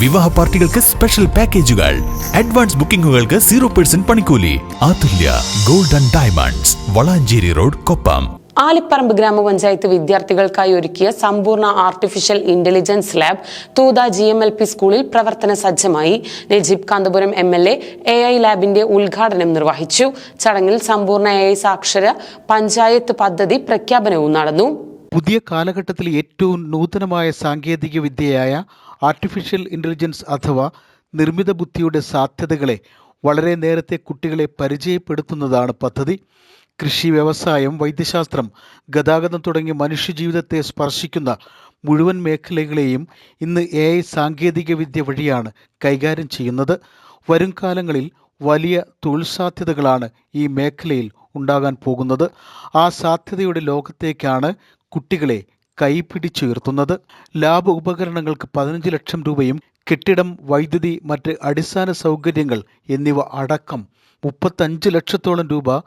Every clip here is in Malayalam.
വിവാഹ പാർട്ടികൾക്ക് സ്പെഷ്യൽ പാക്കേജുകൾ അഡ്വാൻസ് ബുക്കിംഗുകൾക്ക് സീറോ പെർസെന്റ് പണിക്കൂലി. Athulya golden diamonds Valanchery road Koppam. Alipparamba ഗ്രാമപഞ്ചായത്ത് വിദ്യാർത്ഥികൾക്കായി ഒരുക്കിയ സമ്പൂർണ artificial intelligence lab Thootha G M L P സ്കൂളിൽ പ്രവർത്തന സജ്ജമായി. Najeeb Kanthapuram M L A A I ലാബിന്റെ ഉദ്ഘാടനം നിർവഹിച്ചു. ചടങ്ങിൽ സമ്പൂർണ എ ഐ സാക്ഷര പഞ്ചായത്ത് പദ്ധതി പ്രഖ്യാപനവും നടന്നു. പുതിയ കാലഘട്ടത്തിൽ ഏറ്റവും നൂതനമായ സാങ്കേതിക വിദ്യയായ ആർട്ടിഫിഷ്യൽ ഇന്റലിജൻസ് അഥവാ നിർമ്മിത ബുദ്ധിയുടെ സാധ്യതകളെ വളരെ നേരത്തെ കുട്ടികളെ പരിചയപ്പെടുത്തുന്നതാണ് പദ്ധതി. കൃഷി വ്യവസായം വൈദ്യശാസ്ത്രം ഗതാഗതം തുടങ്ങിയ മനുഷ്യജീവിതത്തെ സ്പർശിക്കുന്ന മുഴുവൻ മേഖലകളെയും ഇന്ന് എ ഐ സാങ്കേതിക വിദ്യ വഴിയാണ് കൈകാര്യം ചെയ്യുന്നത്. വരും കാലങ്ങളിൽ വലിയ തൊഴിൽ സാധ്യതകളാണ് ഈ മേഖലയിൽ ഉണ്ടാകാൻ പോകുന്നത്. ആ സാധ്യതയുടെ ലോകത്തേക്കാണ് കുട്ടികളെ കൈപിടിച്ചുയർത്തുന്നത്. ലാബ് ഉപകരണങ്ങൾക്ക് പതിനഞ്ച് ലക്ഷം രൂപയും കെട്ടിടം വൈദ്യുതി മറ്റ് അടിസ്ഥാന സൗകര്യങ്ങൾ എന്നിവ അടക്കം മുപ്പത്തഞ്ച് ലക്ഷത്തോളം രൂപ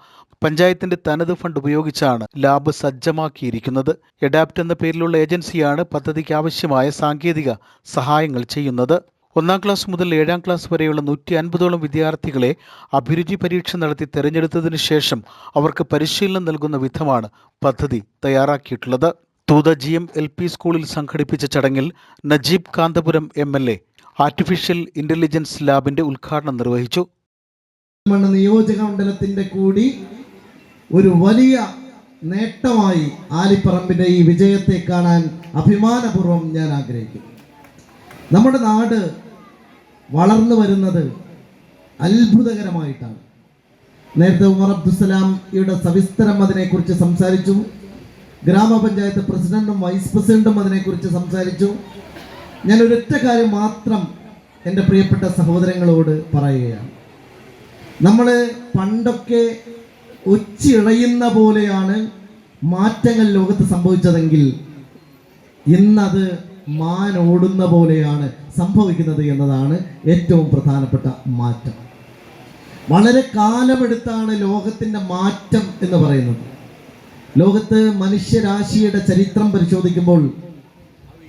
പഞ്ചായത്തിന്റെ തനത് ഫണ്ട് ഉപയോഗിച്ചാണ് ലാബ് സജ്ജമാക്കിയിരിക്കുന്നത്. എഡാപ്റ്റ് എന്ന പേരിലുള്ള ഏജൻസിയാണ് പദ്ധതിക്ക് ആവശ്യമായ സാങ്കേതിക സഹായങ്ങൾ ചെയ്യുന്നത്. ഒന്നാം ക്ലാസ് മുതൽ ഏഴാം ക്ലാസ് വരെയുള്ള നൂറ്റി അൻപതോളം വിദ്യാർത്ഥികളെ അഭിരുചി പരീക്ഷ നടത്തി തെരഞ്ഞെടുത്തതിനു ശേഷം അവർക്ക് പരിശീലനം നൽകുന്ന വിധമാണ് പദ്ധതി തയ്യാറാക്കിയിട്ടുള്ളത്. Thootha G M L P സ്കൂളിൽ സംഘടിപ്പിച്ച ചടങ്ങിൽ Najeeb Kanthapuram M L A artificial intelligence ലാബിന്റെ ഉദ്ഘാടനം നിർവഹിച്ചു. നിയോജക മണ്ഡലത്തിന്റെ കൂടി ഒരു വലിയ നേട്ടമായി ആലിപ്പറമ്പിന്റെ ഈ വിജയത്തെ കാണാൻ അഭിമാനപൂർവം ഞാൻ ആഗ്രഹിക്കുന്നു. നമ്മുടെ നാട് വളർന്നു വരുന്നത് അത്ഭുതകരമായിട്ടാണ്. നേരത്തെ ഉമർ അബ്ദുസലാമിയുടെ സവിസ്തരം അതിനെക്കുറിച്ച് സംസാരിച്ചു. ഗ്രാമപഞ്ചായത്ത് പ്രസിഡന്റും വൈസ് പ്രസിഡന്റും അതിനെക്കുറിച്ച് സംസാരിച്ചു. ഞാൻ ഒരൊറ്റ കാര്യം മാത്രം എന്റെ പ്രിയപ്പെട്ട സഹോദരങ്ങളോട് പറയുകയാണ്. നമ്മൾ പണ്ടൊക്കെ ഒച്ചിഴയുന്ന പോലെയാണ് മാറ്റങ്ങൾ ലോകത്ത് സംഭവിച്ചതെങ്കിൽ ഇന്നത് മാനോടുന്ന പോലെയാണ് സംഭവിക്കുന്നത് എന്നതാണ് ഏറ്റവും പ്രധാനപ്പെട്ട മാറ്റം. വളരെ കാലമെടുത്താണ് ലോകത്തിന്റെ മാറ്റം എന്ന് പറയുന്നത്. ലോകത്ത് മനുഷ്യരാശിയുടെ ചരിത്രം പരിശോധിക്കുമ്പോൾ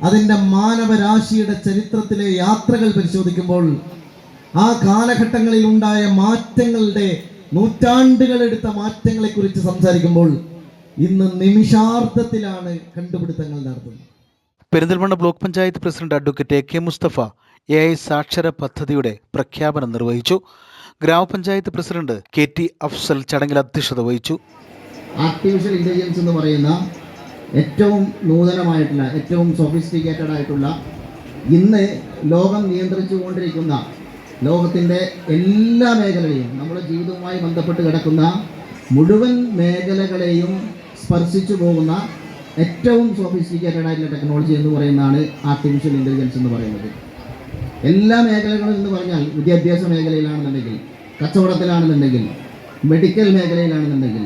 അതിന്റെ മാനവരാശിയുടെ ചരിത്രത്തിലെ യാത്രകൾ പരിശോധിക്കുമ്പോൾ ആ കാലഘട്ടങ്ങളിൽ ഉണ്ടായ മാറ്റങ്ങളുടെ നൂറ്റാണ്ടുകളെടുത്ത മാറ്റങ്ങളെക്കുറിച്ച് സംസാരിക്കുമ്പോൾ ഇന്ന് നിമിഷാർത്ഥത്തിലാണ് കണ്ടുപിടുത്തങ്ങൾ നടത്തുന്നത്. Perinthalmanna block panchayat president advocate K Musthafa A I സാക്ഷര പദ്ധതിയുടെ പ്രഖ്യാപനം നിർവഹിച്ചു. ഗ്രാമപഞ്ചായത്ത് പ്രസിഡന്റ് കെ ടി അഫ്സൽ ചടങ്ങിൽ അധ്യക്ഷത വഹിച്ചു. ആർട്ടിഫിഷ്യൽ ഇന്റലിജൻസ് എന്ന് പറയുന്ന ഏറ്റവും നൂതനമായിട്ടുള്ള ഏറ്റവും സൊഫിസ്റ്റിക്കേറ്റഡ് ആയിട്ടുള്ള ഇന്ന് ലോകം നിയന്ത്രിച്ചു കൊണ്ടിരിക്കുന്ന ലോകത്തിന്റെ എല്ലാ മേഖലകളെയും നമ്മുടെ ജീവിതവുമായി ബന്ധപ്പെട്ട് കിടക്കുന്ന മുഴുവൻ മേഖലകളെയും സ്പർശിച്ചു പോകുന്ന ഏറ്റവും സോഫിസ്റ്റിക്കേറ്റഡ് ആയിട്ടുള്ള ടെക്നോളജി എന്ന് പറയുന്നതാണ് ആർട്ടിഫിഷ്യൽ ഇന്റലിജൻസ് എന്ന് പറയുന്നത്. എല്ലാ മേഖലകളും എന്ന് പറഞ്ഞാൽ വിദ്യാഭ്യാസ മേഖലയിലാണെന്നുണ്ടെങ്കിൽ കച്ചവടത്തിലാണെന്നുണ്ടെങ്കിൽ മെഡിക്കൽ മേഖലയിലാണെന്നുണ്ടെങ്കിൽ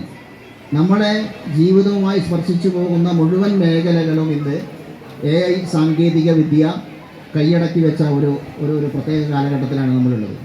നമ്മുടെ ജീവിതവുമായി സ്പർശിച്ചു പോകുന്ന മുഴുവൻ മേഖലകളും ഇന്ന് എ ഐ സാങ്കേതിക വിദ്യ കൈയടക്കി വെച്ച ഒരു ഒരു ഒരു പ്രത്യേക കാലഘട്ടത്തിലാണ് നമ്മളുള്ളത്.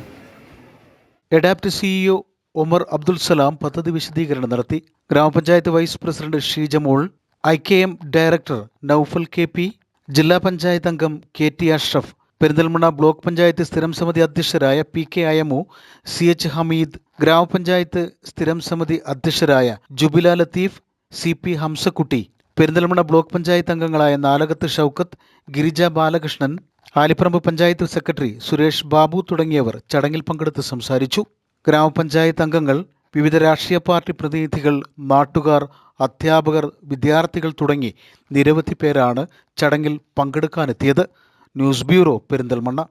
എഡാപ്റ്റ് സിഇഒ ഒമർ അബ്ദുൽ സലാം പദ്ധതി വിശദീകരണം നടത്തി. ഗ്രാമപഞ്ചായത്ത് vice president Sheejamol I K M director Noufal K P ജില്ലാ പഞ്ചായത്ത് അംഗം K T Ashraf Perinthalmanna block panchayat സ്ഥിരം സമിതി അധ്യക്ഷരായ P K Ayamu C H Hameed ഗ്രാമപഞ്ചായത്ത് സ്ഥിരം സമിതി അധ്യക്ഷരായ Jubila Latheef C P Hamsakutty Perinthalmanna block panchayat അംഗങ്ങളായ നാലകത്ത് ഷൗക്കത്ത് ഗിരിജ ബാലകൃഷ്ണൻ ആലിപ്പറമ്പ് പഞ്ചായത്ത് സെക്രട്ടറി സുരേഷ് ബാബു തുടങ്ങിയവർ ചടങ്ങിൽ പങ്കെടുത്ത് സംസാരിച്ചു. ഗ്രാമപഞ്ചായത്ത് അംഗങ്ങൾ വിവിധ രാഷ്ട്രീയ പാർട്ടി പ്രതിനിധികൾ നാട്ടുകാർ അധ്യാപകർ വിദ്യാർത്ഥികൾ തുടങ്ങി നിരവധി പേരാണ് ചടങ്ങിൽ പങ്കെടുക്കാനെത്തിയത്. News bureau Perinthalmanna.